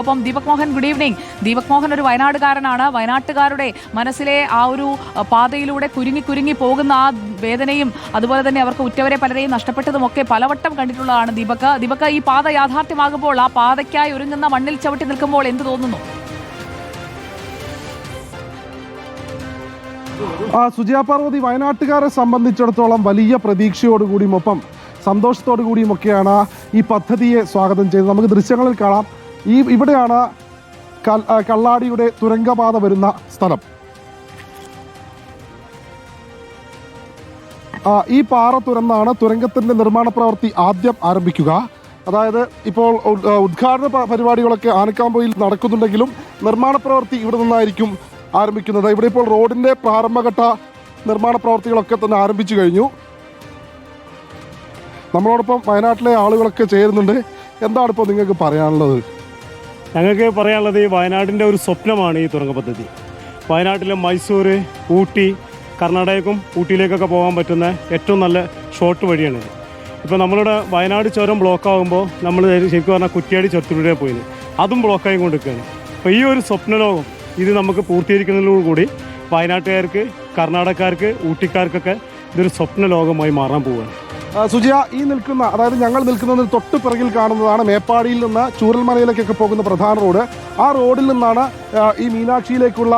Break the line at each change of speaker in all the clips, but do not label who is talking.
ഒപ്പം Deepak Mohan good evening Deepak Mohan ഒരു വയനാടുകാരനാണ്. വയനാട്ടുകാരുടെ മനസ്സിലെ ആ ഒരു പാതയിലൂടെ കുരുങ്ങി കുരുങ്ങി പോകുന്ന ആ വേദനയും അതുപോലെ തന്നെ അവർക്ക് ഉറ്റവരെ പലരെയും നഷ്ടപ്പെട്ടതുമൊക്കെ പലവട്ടം കണ്ടിട്ടുള്ളതാണ് ദീപക്. ദീപക് ഈ പാത യാഥാർത്ഥ്യമാകുമ്പോൾ ആ പാതയ്ക്കായി ഒരുങ്ങുന്ന മണ്ണിൽ ചവിട്ടി നിൽക്കുമ്പോൾ എന്ത് തോന്നുന്നു?
സുജയ പാർവതി വയനാട്ടുകാരെ സംബന്ധിച്ചിടത്തോളം വലിയ പ്രതീക്ഷയോടുകൂടിയും ഒപ്പം സന്തോഷത്തോടു കൂടിയുമൊക്കെയാണ് ഈ പദ്ധതിയെ സ്വാഗതം ചെയ്തത് നമുക്ക് ദൃശ്യങ്ങളിൽ കാണാം. ഈ ഇവിടെയാണ് കള്ളാടിയുടെ തുരങ്കപാത വരുന്ന സ്ഥലം. ഈ പാറ തുരന്നാണ് തുരങ്കത്തിന്റെ നിർമ്മാണ പ്രവൃത്തി ആദ്യം ആരംഭിക്കുക. അതായത് ഇപ്പോൾ ഉദ്- ഉദ്ഘാടന പരിപാടികളൊക്കെ ആനക്കാമ്പയിൽ നടക്കുന്നുണ്ടെങ്കിലും നിർമ്മാണ പ്രവൃത്തി ഇവിടെ നിന്നായിരിക്കും ആരംഭിക്കുന്നത്. ഇവിടെ ഇപ്പോൾ റോഡിന്റെ പ്രാരംഭഘട്ട നിർമ്മാണ പ്രവൃത്തികളൊക്കെ തന്നെ ആരംഭിച്ചു കഴിഞ്ഞു. നമ്മളോടൊപ്പം വയനാട്ടിലെ ആളുകളൊക്കെ ചേരുന്നുണ്ട്. എന്താണ് ഇപ്പോൾ നിങ്ങൾക്ക് പറയാനുള്ളത്?
ഞങ്ങൾക്ക് പറയാനുള്ളത് ഈ വയനാടിന്റെ ഒരു സ്വപ്നമാണ് ഈ തുറങ്ങ പദ്ധതി. വയനാട്ടിലെ മൈസൂർ ഊട്ടി കർണാടകക്കും ഊട്ടിയിലേക്കൊക്കെ പോകാൻ പറ്റുന്ന ഏറ്റവും നല്ല ഷോർട്ട് വഴിയാണിത്. ഇപ്പോൾ നമ്മളുടെ വയനാട് ചുരം ബ്ലോക്ക് ആകുമ്പോൾ നമ്മൾ ശരിക്കും പറഞ്ഞാൽ കുറ്റിയാടി ചുരത്തിലൂടെ പോയി അതും ബ്ലോക്കായി കൊണ്ടിരിക്കുകയാണ്. അപ്പോൾ ഈ ഒരു സ്വപ്നലോകം ഇത് നമുക്ക് പൂർത്തീകരിക്കുന്നതിലൂടെ വയനാട്ടുകാർക്ക് കർണാടകക്കാർക്ക് ഊട്ടിക്കാർക്കൊക്കെ ഇതൊരു സ്വപ്ന ലോകമായി മാറാൻ പോവുകയാണ്.
സുജിയ ഈ നിൽക്കുന്ന അതായത് ഞങ്ങൾ നിൽക്കുന്നതിന് തൊട്ട് പിറകിൽ കാണുന്നതാണ് മേപ്പാടിയിൽ നിന്ന് ചൂരൽമലയിലേക്കൊക്കെ പോകുന്ന പ്രധാന റോഡ്. ആ റോഡിൽ നിന്നാണ് ഈ മീനാക്ഷിയിലേക്കുള്ള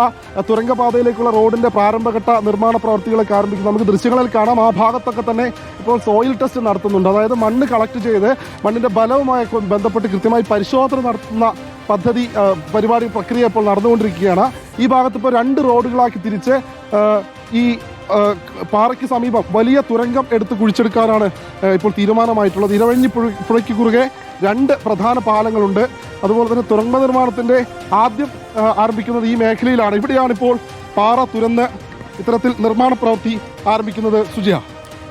തുരങ്കപാതയിലേക്കുള്ള റോഡിന്റെ പ്രാരംഭഘട്ട നിർമ്മാണ പ്രവർത്തികളൊക്കെ ആരംഭിക്കുന്നത്. നമുക്ക് ദൃശ്യങ്ങളിൽ കാണാം. ആ ഭാഗത്തൊക്കെ തന്നെ ഇപ്പോൾ സോയിൽ ടെസ്റ്റ് നടത്തുന്നുണ്ട്. അതായത് മണ്ണ് കളക്ട് ചെയ്ത് മണ്ണിന്റെ ബലവുമായി ബന്ധപ്പെട്ട് കൃത്യമായി പരിശോധന നടത്തുന്ന പദ്ധതി പരിപാടി പ്രക്രിയ ഇപ്പോൾ നടന്നുകൊണ്ടിരിക്കുകയാണ്. ഈ ഭാഗത്ത് ഇപ്പോൾ രണ്ട് റോഡുകളാക്കി തിരിച്ച് ഈ പാറയ്ക്ക് സമീപം വലിയ തുരങ്കം എടുത്ത് കുഴിച്ചെടുക്കാനാണ് ഇപ്പോൾ തീരുമാനമായിട്ടുള്ളത്. ഇരവഴിഞ്ഞി പുഴ- പുഴയ്ക്ക് കുറുകെ രണ്ട് പ്രധാന പാലങ്ങളുണ്ട്. അതുപോലെ തന്നെ തുരങ്ക നിർമ്മാണത്തിന്റെ ആദ്യം ആരംഭിക്കുന്നത് ഈ മേഖലയിലാണ്. ഇവിടെയാണ് ഇപ്പോൾ പാറ തുരന്ന് ഇത്തരത്തിൽ നിർമ്മാണ പ്രവൃത്തി ആരംഭിക്കുന്നത്. സുജിയ.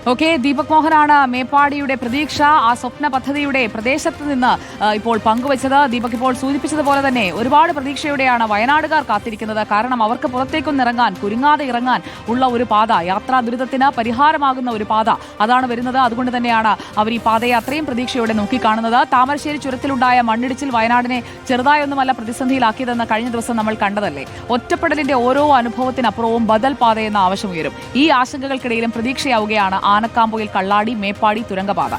ഓക്കെ ദീപക് മോഹനാണ് മേപ്പാടിയുടെ പ്രതീക്ഷ. ആ സ്വപ്ന പദ്ധതിയുടെ പ്രദേശത്ത് നിന്ന് ഇപ്പോൾ പങ്കുവച്ചത്. ദീപക് ഇപ്പോൾ സൂചിപ്പിച്ചതുപോലെ തന്നെ ഒരുപാട് പ്രതീക്ഷയോടെയാണ് വയനാടുകാർ കാത്തിരിക്കുന്നത്. കാരണം അവർക്ക് പുറത്തേക്കൊന്നും ഇറങ്ങാൻ കുരുങ്ങാതെ ഇറങ്ങാൻ ഉള്ള ഒരു പാത യാത്രാ ദുരിതത്തിന് പരിഹാരമാകുന്ന ഒരു പാത അതാണ് വരുന്നത്. അതുകൊണ്ട് തന്നെയാണ് അവർ ഈ പാതയെ അത്രയും പ്രതീക്ഷയോടെ നോക്കിക്കാണുന്നത്. താമരശ്ശേരി ചുരത്തിലുണ്ടായ മണ്ണിടിച്ചിൽ വയനാടിനെ ചെറുതായൊന്നുമല്ല പ്രതിസന്ധിയിലാക്കിയതെന്ന് കഴിഞ്ഞ ദിവസം നമ്മൾ കണ്ടതല്ലേ? ഒറ്റപ്പെടലിന്റെ ഓരോ അനുഭവത്തിനപ്പുറവും ബദൽ പാതയെന്ന ആവശ്യമുയരും ഈ ആശങ്കകൾക്കിടയിലും പ്രതീക്ഷയാവുകയാണ് ആനക്കാമ്പൊയിൽ കള്ളാടി മേപ്പാടി തുരങ്കപാത